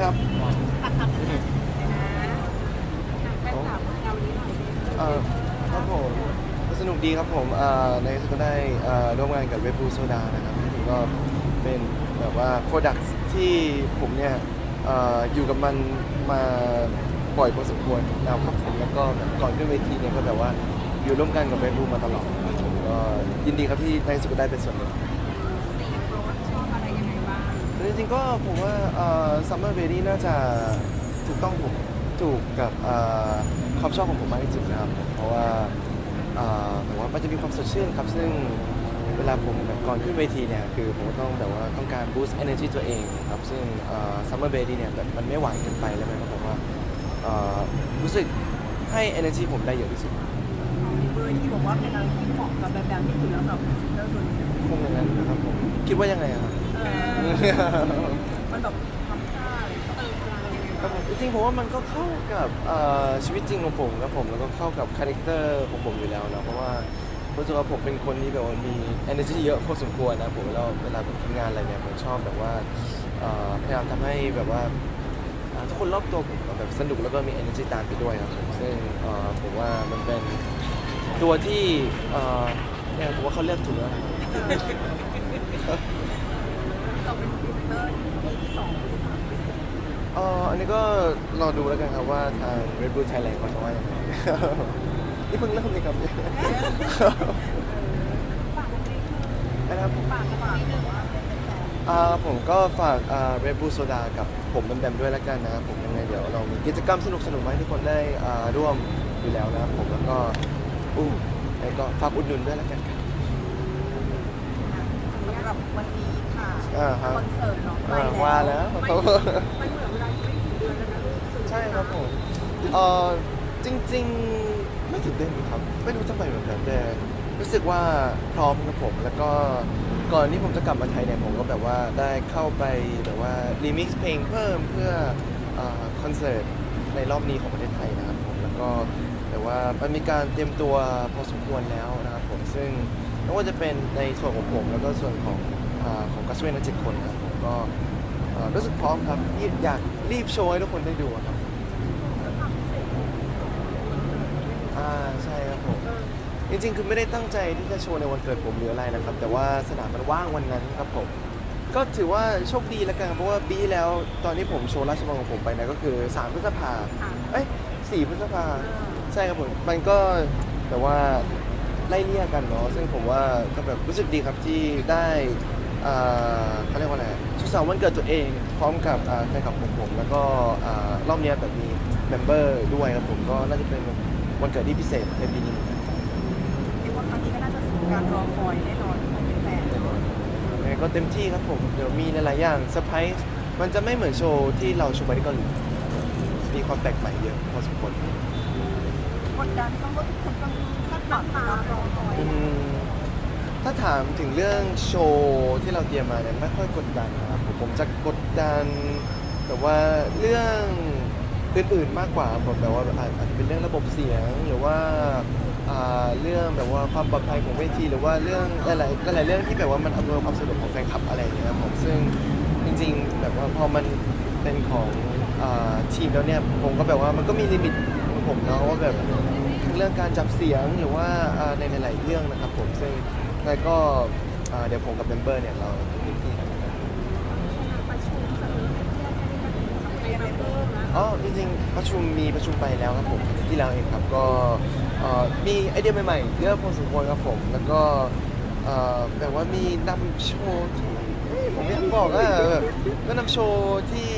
ครับตัดทำกันนะแฟนคลับเราวันนี้หน่อยเอ่อครับผมสนุกดีครับผมเอ่อในที่สุดก็ได้เอ่อร่วมงานกับเวบูโซดานะครับก็เป็นแบบว่าโปรดักที่ผมเนี่ยเอ่ออยู่กับมันมาบ่อยพอสมควรแล้วครับผมแล้วก็แบบก่อนขึ้นเวทีเนี่ยก็แบบว่าอยู่ร่วมกันกับเวบูมาตลอดครับผมก็ยินดีครับที่ในที่สุดก็ได้เป็นส่วนหนึ่งสีโรสชอบอะไรยังไงบ้าง จริงๆก็ผมว่าซัมเมอร์เบดี้น่าจะถูกต้องผมถูกกับเอ่อความชอบของผมมากที่สุดนะครับผมเพราะว่าเอ่อแต่ว่ามันจะมีความสดชื่นครับ ซึ่งเวลาผมแบบก่อนขึ้นเวทีเนี่ยคือผมก็ต้องแบบว่าต้องการ boost energy ตัวเองครับ ซึ่งซัมเมอร์เบดี้เนี่ยแบบมันไม่หวานเกินไปแล้วมันก็แบบว่าเอ่อรู้สึกให้ energy ผมได้เยอะที่สุดเบอร์ที่บอกว่าเป็นอะไรที่เหมาะกับแบบๆที่สุดแล้วกับเจ้าตัวนี้คงอย่างนั้นนะครับผมคิดว่ายังไงอะครับเออ มันแบบทำท่าอะไรเติมอะไรยังไงครับผมจริงๆผมว่ามันก็เข้ากับเอ่อชีวิตจริงของผมครับผมแล้วก็เข้ากับคาแรคเตอร์ของผมอยู่แล้วนะเพราะว่ารู้สึกว่าผมเป็นคนที่แบบว่ามี energy เยอะพอสมควรนะผมแล้วเวลาผมทำงานอะไรเนี่ยผมชอบแบบว่าเอ่อพยายามทำให้แบบว่าอ่าทุกคนรอบตัวผมแบบสนุกแล้วก็มี energy ตามไปด้วยครับผมซึ่งเอ่อผมว่ามันเป็นตัวที่เอ่อเนี่ยผมว่าเขาเลือกถูกแล้วนะ เซนเตอร์ปีที่สองที่สามที่สี่อ่ออันนี้ก็รอดูแล้วกันครับว่าทาง Red Bull Thailand เขาจะว่ายังไง นี่เพิ่งเริ่มเลยครับฝากอะไรนะครับผมฝากฝากหรือว่าเป็นแฟนอ่าผมก็ฝากอ่า Red Bull Soda กับผมแบมๆด้วยแล้วกันนะครับผมยังไงเดี๋ยวเรามีกิจกรรมสนุกๆมาให้ทุกคนได้อ่าร่วมอยู่แล้วนะครับผมแล้วก็อู้แล้วก็ฝากอุดหนุนด้วยแล้วกันครับ สำหรับวันนี้ค่ะ อ่าครับคอนเสิร์ตเนาะอ่าว่าแล้วไม่เขามันเหมือนเวลาที่ไม่ถึงเดือนแล้วนะลูกใช่ครับผมเออจริง ๆ ไม่ตื่นเต้นครับ ไม่รู้ทำไมเหมือนกันแต่รู้สึกว่าพร้อมครับผม แล้วก็ก่อนที่ผมจะกลับมาไทยเนี่ยผมก็แบบว่าได้เข้าไปแบบว่ารีมิกซ์เพลงเพิ่มเพื่ออาคอนเสิร์ตในรอบนี้ของประเทศไทยนะครับผมแล้วก็แต่ว่ามันมีการเตรียมตัวพอสมควรแล้วนะครับผมซึ่งไม่ว่าจะเป็นในส่วนของผมแล้วก็ส่วนของ อาของกัสเวนทั้งเจ็ดคนนะครับผมก็เอ่อรู้สึกพร้อมครับรีบอยากรีบโชว์ให้ทุกคนได้ดูอะครับอ่าใช่ครับผมจริงๆคือไม่ได้ตั้งใจที่จะโชว์ในวันเกิดผมหรืออะไรนะครับ แต่ว่าสนามมันว่างวันนั้นครับผม ก็ถือว่าโชคดีแล้วกันครับเพราะว่าปีที่แล้วตอนที่ผมโชว์ราชบังของผมไปนะก็คือ3พฤษภาค่ะเอ้ย4พฤษภาใช่ครับผมมันก็แต่ว่าไล่เลี่ยกันเนาะซึ่งผมว่าก็แบบรู้สึกดีครับที่ได้ อ่าเขาเรียกว่าอะไรสุขสันต์วันเกิดตัวเอง พร้อมกับอ่าแฟนคลับของผมแล้วก็อ่ารอบเนี้ยแบบมีเมมเบอร์ด้วยครับผมก็น่าจะเป็นวันเกิดที่พิเศษในปีนี้เหมือนกันเรียกว่าครั้งนี้ก็น่าจะสู่การรอคอยแน่นอนของแฟนๆเนอะยังไงก็เต็มที่ครับผม เดี๋ยวมีหลายๆอย่างเซอร์ไพรส์มันจะไม่เหมือนโชว์ที่เราโชว์ไปที่เกาหลีมีความแปลกใหม่เยอะพอสมควรกดดันต้องว่าทุกคนต้องคาดหวังตารอคอยอืม ถ้าถามถึงเรื่องโชว์ที่เราเตรียมมาเนี่ยไม่ค่อยกดดันนะครับผมผมจะกดดัน แต่ว่าเรื่องอื่นๆมากกว่าผมแบบว่าอาจจะเป็นเรื่องระบบเสียงหรือว่าเรื่องแบบว่าความปลอดภัยของเวทีหรือว่าเรื่องหลายๆหลายๆเรื่องที่แบบว่ามันอำนวยความสะดวกของแฟนคลับอะไรอย่างเงี้ยครับผมซึ่งจริงๆแบบว่าพอมันเป็นของอทีมแล้วเนี่ยผมก็แบบว่ามันก็มีลิมิตของผมเนาะว่าแบบเรื่องการจับเสียงหรือว่าในหลายๆเรื่องนะครับผมซึ่ง ไงก็อ่าเดี๋ยวผมกับเมมเบอร์เนี่ยเราเต็มที่กันประชุมเสนอให้เพื่อนให้ได้ทำเรียนในเพิ่มนะอ๋อจริงๆประชุมมีประชุมไปแล้วครับผมอาทิตย์ที่แล้วเองครับก็เอ่อมีไอเดียใหม่ๆเยอะพอสมควรครับผม แล้วก็เอ่อแบบว่ามีนำโชว์ที่เอ้ยผมไม่อยากบอกอะแบบก็นำโชว์ที่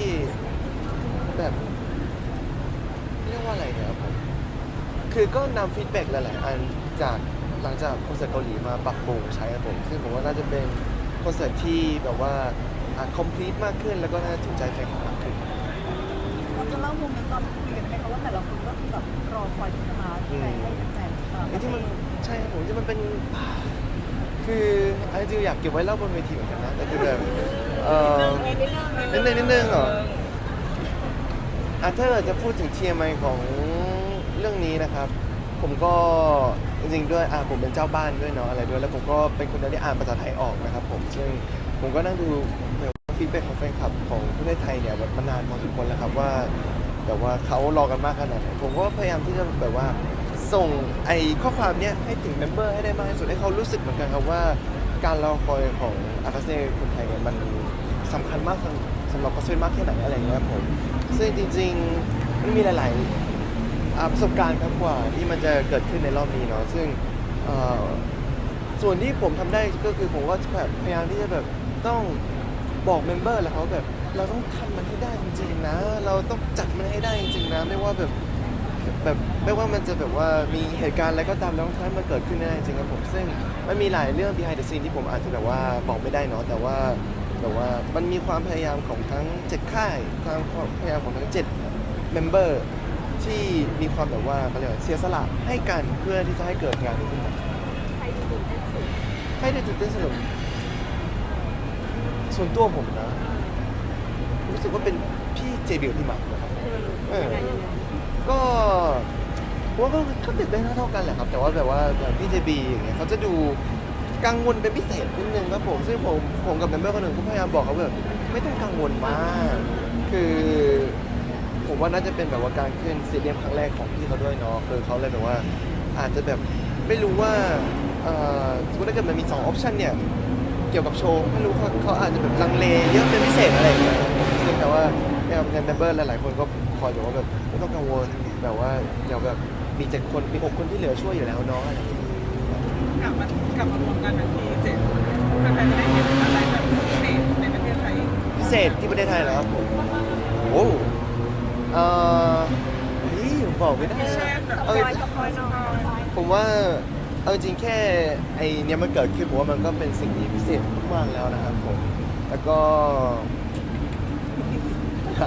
แบบเรียกว่าอะไรเนี่ยครับผม คือก็นำฟีดแบ็กหลาย ๆ อันจาก หลังจากคอนเสิร์ตเกาหลีมาปรับปรุงใช้ครับผมซึ่งผมว่าน่าจะเป็นคอนเสิร์ตที่แบบว่าอะ complete มากขึ้น แล้วก็น่าถูกใจแฟนคลับมากขึ้นเราจะเล่าโมเมนต์ตอนคุยกันไหมคะว่าแต่ละคนก็คือแบบรอคอยที่จะมาแฟนให้แฟนๆตลอดไอ้ที่มันใช่ครับผมที่มันเป็น คืออันจริงๆอยากเก็บไว้เล่าบนเวทีเหมือนกันนะแต่คือแบบเออนิดนึงนิดนึงเหรออะถ้าเกิดจะพูดถึง TMI ของเรื่องนี้นะครับ ผมก็ จริงๆด้วยอะผมเป็นเจ้าบ้านด้วยเนาะอะไรด้วย แล้วผมก็เป็นคนเดียวที่อ่านภาษาไทยออกนะครับผมซึ่งผมก็นั่งดูแบบฟีดแบ็กของแฟนคลับของประเทศไทยเนี่ยแบบมานานพอสมควรแล้วครับว่าแบบว่าเขารอกันมากขนาดไหนผมก็พยายามที่จะแบบว่าส่งไอ้ข้อความเนี้ยให้ถึงเมมเบอร์ให้ได้มากที่สุดให้เขารู้สึกเหมือนกันครับว่า การรอคอยของอากาเซ่คนไทยเนี่ยมันสำคัญมากสำหรับกาเซ่มากแค่ไหนอะไรอย่างเงี้ยครับผมซึ่งจริง ๆ มันมีหลาย ๆ อ่าประสบการณ์ครับกว่าที่มันจะเกิดขึ้นในรอบนี้เนาะซึ่งเอ่อส่วนที่ผมทำได้ก็คือผมก็แบบพยายามที่จะแบบต้องบอกเมมเบอร์แล้วเขาแบบเราต้องทำมันให้ได้จริงๆนะ เราต้องจัดมันให้ได้จริงๆนะ ไม่ว่าแบบแบบไม่ว่ามันจะแบบว่ามีเหตุการณ์อะไรก็ตามแล้วท้ายมันเกิดขึ้นได้จริงครับผมซึ่งมันมีหลายเรื่อง behind the scene ที่ผมอาจจะแบบว่าบอกไม่ได้เนาะแต่ว่าแต่ว่ามันมีความพยายามของทั้งเจ็ดค่ายทางความพยายามของทั้งเจ็ดเมมเบอร์ ที่มีความแบบว่าเขาเรียกว่าเสียสละให้กันเพื่อที่จะให้เกิดงานนี้ขึ้นมาใครตื่นเต้นสุดให้ได้ตื่นเต้นสนุกส่วนตัวผมนะ รู้สึกว่าเป็นพี่เจบิวที่มานะครับ เออ ยังไงยังไงก็ผมว่าก็ก็ตื่นเต้นเท่าๆกันแหละครับ แต่ว่าแบบว่าอย่างพี่เจบีอย่างเงี้ยเขาจะดูกังวลเป็นพิเศษนิดนึงครับผมซึ่งผมผมกับเมมเบอร์คนหนึ่งก็พยายามบอกเขาแบบไม่ต้องกังวลมาก คือ ผมว่าน่าจะเป็นแบบว่าการขึ้นซีเรียมครั้งแรกของพี่เขาด้วยเนาะคือเขาเลยแบบว่าอาจจะแบบไม่รู้ว่าเอ่อสมมติถ้าเกิดมันมี2ออปชันเนี่ยเกี่ยวกับโชว์ไม่รู้เขาเขาอาจจะแบบลังเลเยอะเป็นพิเศษอะไรอย่างเงี้ยซึ่งแต่ว่าเนี่ยในเมมเบอร์หลายๆคนก็คอยบอกว่าแบบไม่ต้องกังวลแบบว่าเดี๋ยวแบบมีเจ็ดคนมีหกคนที่เหลือช่วยอยู่แล้วเนาะกลับมากลับมารวมกันแบบนี้เจ็ดแฟนๆจะได้เห็นอะไรแบบพิเศษในประเทศไทยพิเศษที่ประเทศไทยเหรอครับผมโอ้ เอ่อเฮ้ยผมบอกไม่ได้เช่นแบบเออสปอยหน่อยผมว่าเอาจริงๆแค่ไอเนี้ยมันเกิดขึ้นผมว่ามันก็เป็นสิ่งที่พิเศษมากๆแล้วนะครับผม แล้วก็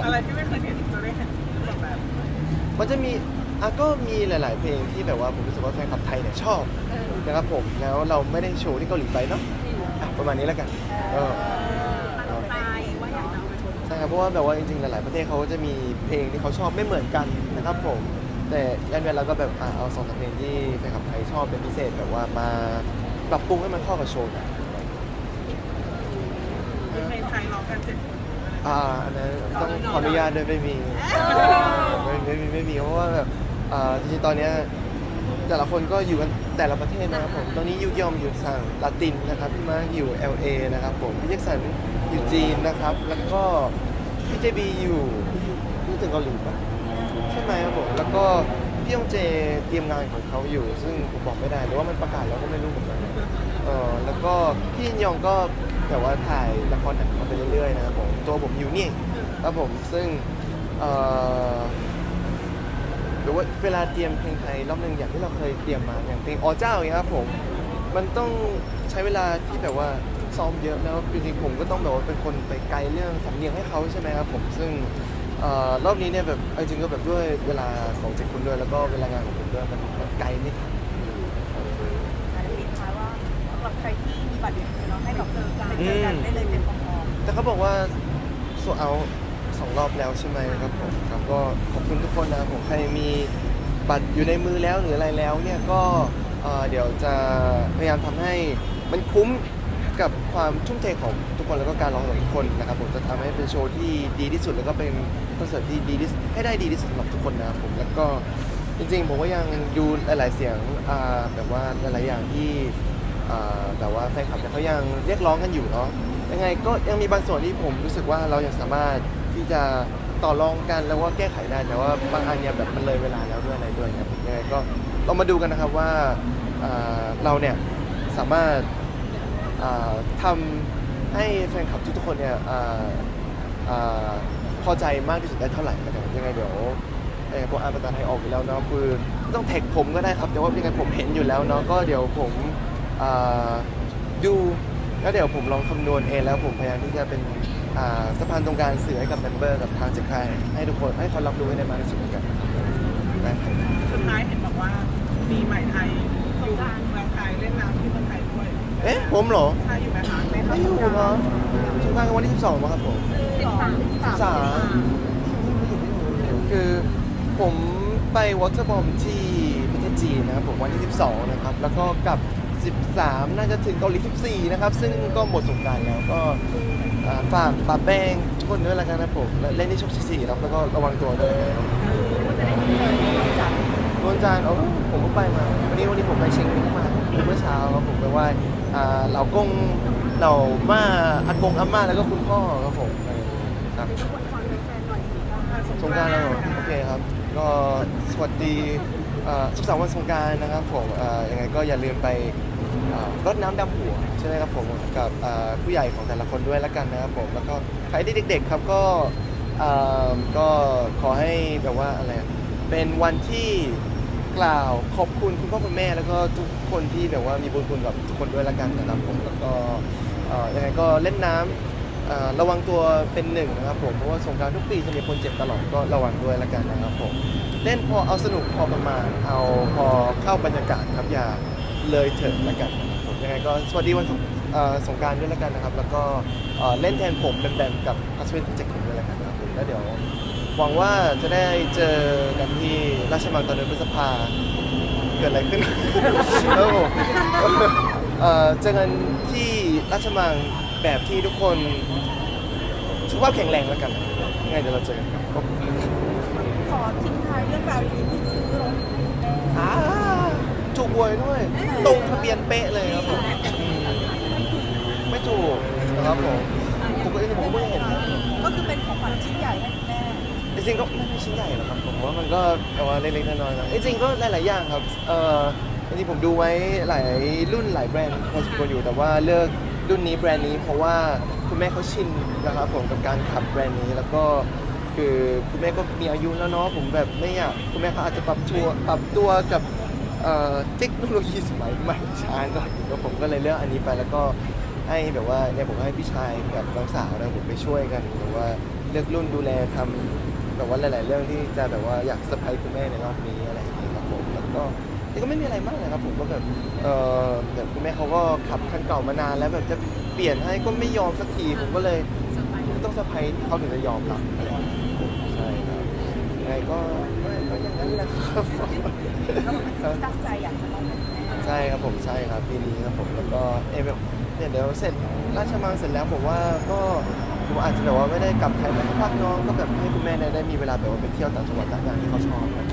อะไรที่ไม่เคยเห็นจะได้เห็นแบบมันจะมีอะก็มีหลาย ๆ เพลงที่แบบว่าผมรู้สึกว่าแฟนคลับไทยเนี่ยชอบเออนะครับผมแล้วเราไม่ได้โชว์ที่เกาหลีไปเนาะอะประมาณนี้แล้วกันเครับเพราะว่าแบบว่าจริงๆหลาย ๆ ประเทศเขาจะมีเพลงที่เขาชอบไม่เหมือนกันนะครับผม แต่ยันเวลาก็แบบอะเอาสองสามเพลงที่แฟนคลับไทยชอบเป็นพิเศษแบบว่ามาปรับปรุงให้มันเข้ากับโชว์กันในไทยร้องกันเจ็ดคนอ่าอันนั้นต้องขออนุญาตด้วยไม่มีไม่ไม่ไม่ไม่มีเพราะว่าแบบอ่าจริงๆตอนเนี้ย แต่ละคนก็อยู่กันแต่ละประเทศนะครับผม ตอนนี้ยุยอมอยู่ทางลาตินนะครับพี่มาร์คอยู่ LA นะครับผม พี่แจ็คสันอยู่จีนนะครับ แล้วก็พี่เจบีอยู่พูดถึงเกาหลีปะใช่ไหมครับผม แล้วก็พี่ยองเจเตรียมงานของเขาอยู่ ซึ่งผมบอกไม่ได้หรือว่ามันประกาศแล้วก็ไม่รู้เหมือนกันเออแล้วก็พี่ยินยองก็แบบว่าถ่ายละครหนังมาไปเรื่อยๆนะครับผม ตัวผมอยู่นี่ครับผม ซึ่งเอ่อห รือว่าเวลาเตรียมเพลงไทยรอบหนึ่งอย่างที่เราเคยเตรียมมาอย่างเพลงอ๋อเจ้าอย่างเงี้ยครับผมมันต้องใช้เวลาที่แบบว่าซ้อมเยอะแล้วจริงๆผมก็ต้องแบบว่าเป็นคนไปไกลเรื่องสำเนียงให้เขาใช่ไหมครับผมซึ่งเอ่อรอบนี้เนี่ยแบบเอาจริงก็แบบด้วยเวลาของเจ็ดคนด้วยแล้วก็เวลางานของผมด้วยมันมันไกลไม่ทันอาจจะปิดท้ายว่าสำหรับใครที่มีบัตรอยู่เนาะให้กับเจอกันไปเจอกันได้เลยเต็มพร้อมแต่เขาบอกว่าโซเอา สองรอบแล้วใช่ไหมครับผมครับก็ขอบคุณทุกคนนะครับผมใครมีบัตรอยู่ในมือแล้วหรืออะไรแล้วเนี่ยก็เอ่อเดี๋ยวจะพยายามทำให้มันคุ้มกับความทุ่มเทของทุกคนแล้วก็การร้องของทุกคนนะครับผมจะทำให้เป็นโชว์ที่ดีที่สุดแล้วก็เป็นคอนเสิร์ตที่ดีที่สุดให้ได้ดีที่สุดสำหรับทุกคนนะครับผมแล้วก็จริงๆผมก็ยังดูหลาย ๆเสียงอ่าแบบว่าหลายๆอย่างที่อ่าแต่ว่าแฟนคลับเนี่ยเขายังเรียกร้องกันอยู่เนาะยังไงก็ยังมีบางส่วนที่ผมรู้สึกว่าเรายังสามารถ ที่จะต่อรองกันแล้วว่าแก้ไขได้แต่ว่าบางอันเนี่ยแบบมันเลยเวลาแล้วด้วยอะไรด้วยนะครับยังไงก็ลองมาดูกันนะครับว่าอ่าเราเนี่ยสามารถอ่าทำให้แฟนคลับทุกๆคนเนี่ยอ่าอ่าพอใจมากที่สุดได้เท่าไหร่นะครับยังไงเดี๋ยวเออผมอ่านภาษาไทยออกอยู่แล้วเนาะคือไม่ต้องแท็กผมก็ได้ครับแต่ว่ายังไงผมเห็นอยู่แล้วเนาะก็เดี๋ยวผมอ่าดูแล้วเดี๋ยวผมลองคำนวณเองแล้วผมพยายามที่จะเป็น อ่าสะพานตรงกลางสื่อให้กับเมมเบอร์กับทางเจ็ดค่ายให้ทุกคนให้เขารับรู้ให้ได้มากที่สุดเหมือนกันนะครับสุดท้ายเห็นบอกว่ามีใหม่ไทยอยู่เมืองไทยเล่นน้ำที่เมืองไทยด้วยเอ๊ะผมเหรอใช่อยู่ไหมคะในไม่อยู่เนาะช่วงกลางวันที่12มั้งครับผมสิบสามสามคือผมไปวอเตอร์บอมที่ประเทศจีนนะครับผมวันที่ 12 นะครับ แล้วก็กลับ 13 น่าจะถึงเกาหลี 14 นะครับ ซึ่งก็หมดสงกรารแล้วก็ อ่าฝากปาแป้งทุกคนด้วยละกันนะผมและเล่นที่ช่องสี่ครับแล้วก็ระวังตัวด้วยนะครับจากนวลจันทร์เอาผมก็ไปมา วันนี้วันนี้ผมไปเชียงใหม่มาเมื่อเช้าครับผมไปไหว้อ่าเหล่ากงเหล่าม่าอากงอาม่าแล้วก็คุณพ่อครับผมครับทุกคนคอนเป็นแฟนหน่อยสิคะสงกรารแล้วเหรอโอเคครับ ก็สวัสดีอ่าสุขสันต์วันสงกรารนะครับผมอ่ายังไงก็อย่าลืมไปอ่ารดน้ำดำหัวใช่ ไหมครับผมกับอ่าผู้ใหญ่ของแต่ละคนด้วยแล้วกันนะครับผมแล้วก็ใครที่เด็ก ๆครับก็อ่าก็ขอให้แบบว่าอะไรอะเป็นวันที่กล่าวขอบคุณคุณพ่อคุณแม่ แล้วก็ทุกคนที่แบบว่ามีบุญคุณกับทุกคนด้วยแล้วกันนะครับผมแล้วก็เอ่อยังไงก็เล่นน้ำเอ่อระวังตัวเป็นหนึ่งนะครับผมเพราะว่าสงกรารทุกปีจะมีคนเจ็บตลอดก็ระวังด้วยแล้วกันนะครับผม เล่นพอเอาสนุกพอประมาณเอาพอเข้าบรรยากาศครับอย่าเลยเถิดแล้วกัน ก็สวัสดีวันสงเอ่อสงกรารด้วยแล้วกันนะครับ แล้วก็เอ่อเล่นแทนผมแบมๆกับพัสวินเจ็กด้วยแล้วกันนะครับผมแล้วเดี๋ยวหวังว่าจะได้เจอกันที่ราชมังตอนเดือนพฤษภาเกิดอะไรขึ้น แล้วผมเอ่อเจอกันที่ราชมังแบบที่ทุกคนสุขภาพแข็งแรงแล้วกันยังไงเดี๋ยวเราเจอกันครับขอทิ้งท้ายเรื่องราวดีๆที่ซื้อรถแม่อ่าถูกหวยด้วย ตรงทะเบียนเป๊ะเลยครับผมอืมไม่ถูกนะ ครับผมผมก็ผมก็เพิ่งเห็นนะก็คือเป็นของขวัญชิ้นใหญ่ให้คุณแม่จริงๆก็ไม่ไม่ชิ้นใหญ่หรอกครับผมว่ามันก็แต่ว่าเล็กๆน้อยๆนะจริงๆก็หลายๆอย่างครับเอ่อจริงๆผมดูไว้หลายรุ่นหลายแบรนด์พอสมควรอยู่แต่ว่าเลือกรุ่นนี้แบรนด์นี้เพราะว่าคุณแม่เขาชินนะครับผมกับการขับแบรนด์นี้แล้วก็คือคุณแม่ก็มีอายุแล้วเนาะผมแบบไม่อยากคุณแม่เขาอาจจะปรับตัวปรับตัวกับเอ่อเทคโนโลยีสมัยใหม่ช้าหน่อยแล้วผมก็เลยเลือกอันนี้ไปแล้วก็ ให้แบบว่าเนี่ยผมให้พี่ชายกับน้องสาวนะผมไปช่วยกันแบบว่าเลือกรุ่นดูแลทำแบบว่าหลาย ๆ เรื่องที่จะแบบว่าอยากเซอร์ไพรส์คุณแม่ในรอบนี้อะไรอย่างนี้ยครับผมแล้วก็นี่ก็ไม่มีอะไรมากเลยครับผมก็แบบเออแบบคุณแม่เขาก็ขับคันเก่ามานานแล้วแบบจะเปลี่ยนให้ก็ไม่ยอมสักทีผมก็เลยต้องเซอร์ไพรส์เขาถึงจะยอมรับอะไรอย่างเงี้ยใช่ครับยังไงก็ก็อย่างนั้นแหละครับแล้วมันเป็นสิ่งที่ตั้งใจอยากจะมอบให้ใช่ครับผมใช่ครับปีนี้ครับผมแล้วก็เอยแบบ เนี่ยเดี๋ยวเสร็จราชมังเสร็จแล้วผมว่าก็ผมอาจจะแบบว่าไม่ได้กลับไทยมาสักพักน้องก็แบบให้คุณแม่เนี่ยได้มีเวลาแบบว่าไปเที่ยวต่างจังหวัดต่างๆที่เขาชอบครับ